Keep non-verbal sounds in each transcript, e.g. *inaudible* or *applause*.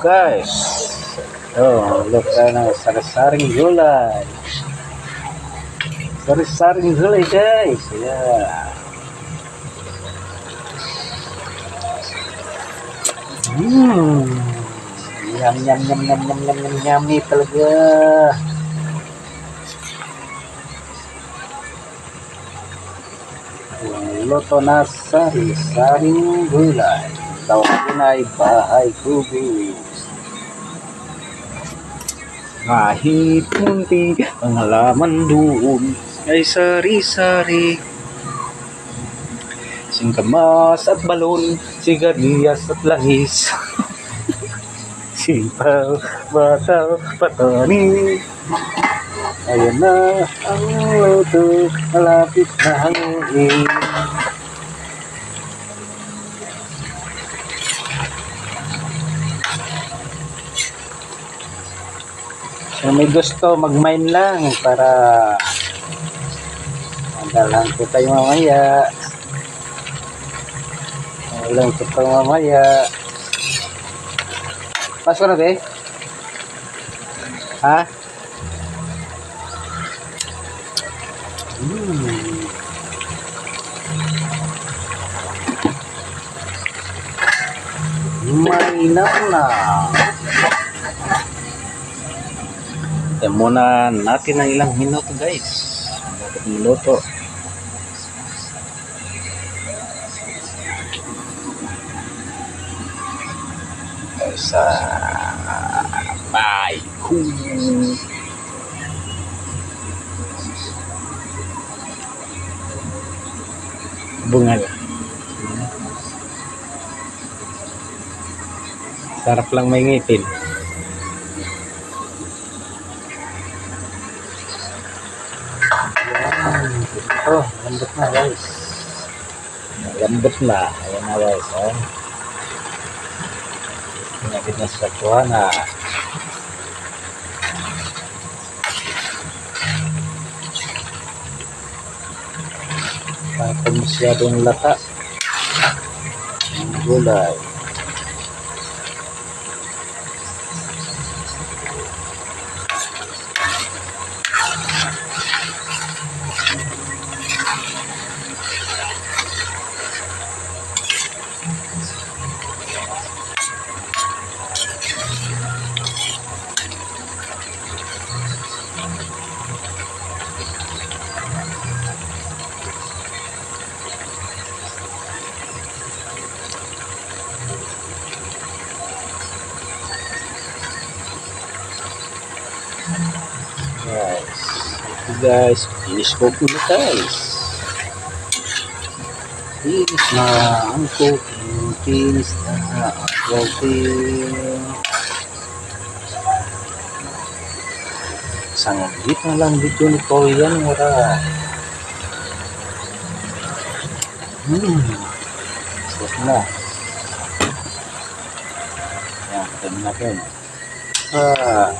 guys oh look eh, at uh, sari-saring gulay sari-saring gulay guys ya yeah. hmm nyam nyam nyam nyam nyam nyam nyam nyami talaga Loto na sari-saring gulay. Tawagin ay bahay kubi. Kahit munti ang halaman doon ay sari-sari. Singkamas at balon, sigarilyas at langis. *laughs* Sipaw, bataw, patani. Ayan na ang luto, malapit na hangin. Kung may gusto, mag-mine lang para madalang ko tayo mamaya. Madalang ko tayo mamaya. Pasko na, be? Ha? Hmm. Mainam na. Ito muna natin ng ilang minuto guys. Bakit minuto? Sa bye. Bungal. Sarap lang may ngipin. Oh, lambot na guys. Lambot na. Ayan na guys. Oh. Pinakit na sa kuha na. Kapag masyadong lata. Ang gulay. Guys. Ito guys. Finish cook na guys. Finish na ang cooking. Finish na ang cooking. Sanggit na lang dito ni Korean mura. Hmm. Sarap na. Yan, tignan natin. Ah.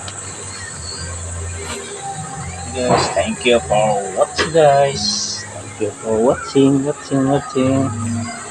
Guys. Thank you for watching guys. Thank you for watching, watching, watching.